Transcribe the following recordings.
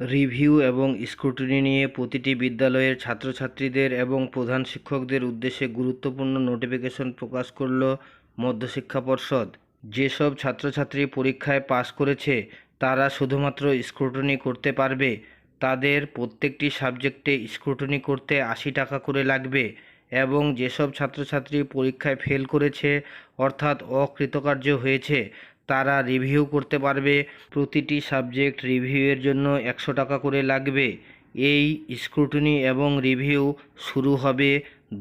Review এবং scrutiny নিয়ে প্রতিটি বিদ্যালয়ের ছাত্রছাত্রীদের এবং প্রধান শিক্ষকদের উদ্দেশ্যে গুরুত্বপূর্ণ নোটিফিকেশন প্রকাশ করল মধ্যশিক্ষা পর্ষদ। যেসব ছাত্রছাত্রী পরীক্ষায় পাশ করেছে, তারা শুধুমাত্র স্ক্রুটিনি করতে পারবে। তাদের প্রত্যেকটি সাবজেক্টে স্ক্রুটিনি করতে আশি টাকা করে লাগবে এবং যেসব ছাত্রছাত্রী পরীক্ষায় ফেল করেছে, অর্থাৎ অকৃতকার্য হয়েছে তারা রিভিউ করতে পারবে। প্রতিটি সাবজেক্ট রিভিউয়ের জন্য একশো টাকা করে লাগবে। এই স্ক্রুটিনি এবং রিভিউ শুরু হবে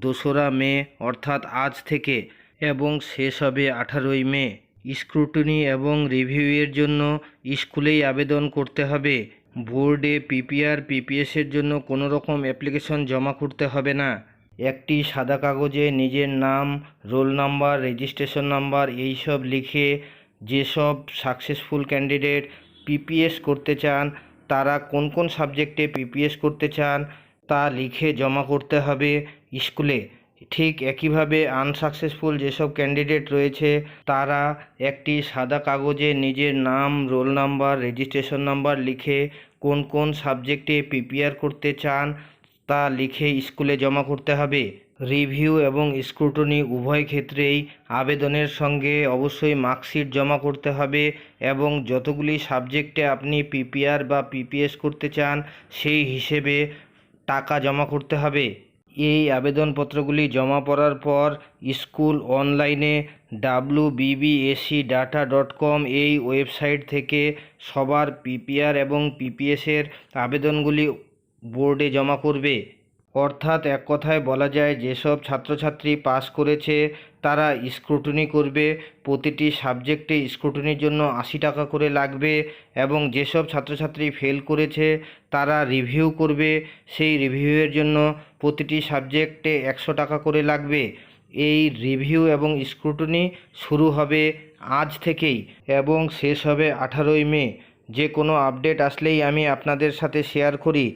দোসরা মে, অর্থাৎ আজ থেকে, এবং শেষ হবে আঠারোই মে। স্ক্রুটিনি এবং রিভিউয়ের জন্য স্কুলেই আবেদন করতে হবে। বোর্ডে পিপিআর পিপিএসের জন্য কোনো রকম অ্যাপ্লিকেশন জমা করতে হবে না। একটি সাদা কাগজে নিজের নাম রোল নাম্বার রেজিস্ট্রেশন নাম্বার এইসব লিখে যেসব সাকসেসফুল ক্যান্ডিডেট পিপিএস করতে চান, তারা কোন কোন সাবজেক্টে পিপিএস করতে চান, তা লিখে জমা করতে হবে স্কুলে। ঠিক একইভাবে আনসাকসেসফুল যেসব ক্যান্ডিডেট রয়েছে, তারা একটি সাদা কাগজে নিজের নাম রোল নাম্বার রেজিস্ট্রেশন নাম্বার লিখে কোন কোন সাবজেক্টে প্রিপেয়ার করতে চান, তা লিখে স্কুলে জমা করতে হবে। রিভিউ এবং স্ক্রুটনি উভয় ক্ষেত্রেই আবেদনের সঙ্গে অবশ্যই মার্কশিট জমা করতে হবে এবং যতগুলি সাবজেক্টে আপনি পিপিআর বা পিপিএস করতে চান, সেই হিসেবে টাকা জমা করতে হবে। এই আবেদনপত্রগুলি জমা পড়ার পর স্কুল অনলাইনে W BBSE data dot com এই ওয়েবসাইট থেকে সবার পিপিআর এবং পিপিএসের আবেদনগুলি বোর্ডে জমা করবে। অর্থাৎ এক কথায় বলা যায়, যেসব ছাত্রছাত্রী পাস করেছে, তারা স্ক্রুটনি করবে। প্রতিটি সাবজেক্টে স্ক্রুটনির জন্য আশি টাকা করে লাগবে এবং যেসব ছাত্রছাত্রী ফেল করেছে, তারা রিভিউ করবে। সেই রিভিউয়ের জন্য প্রতিটি সাবজেক্টে একশো টাকা করে লাগবে। এই রিভিউ এবং স্ক্রুটনি শুরু হবে আজ থেকেই এবং শেষ হবে আঠারোই মে। যে কোনো আপডেট আসলেই আমি আপনাদের সাথে শেয়ার করি।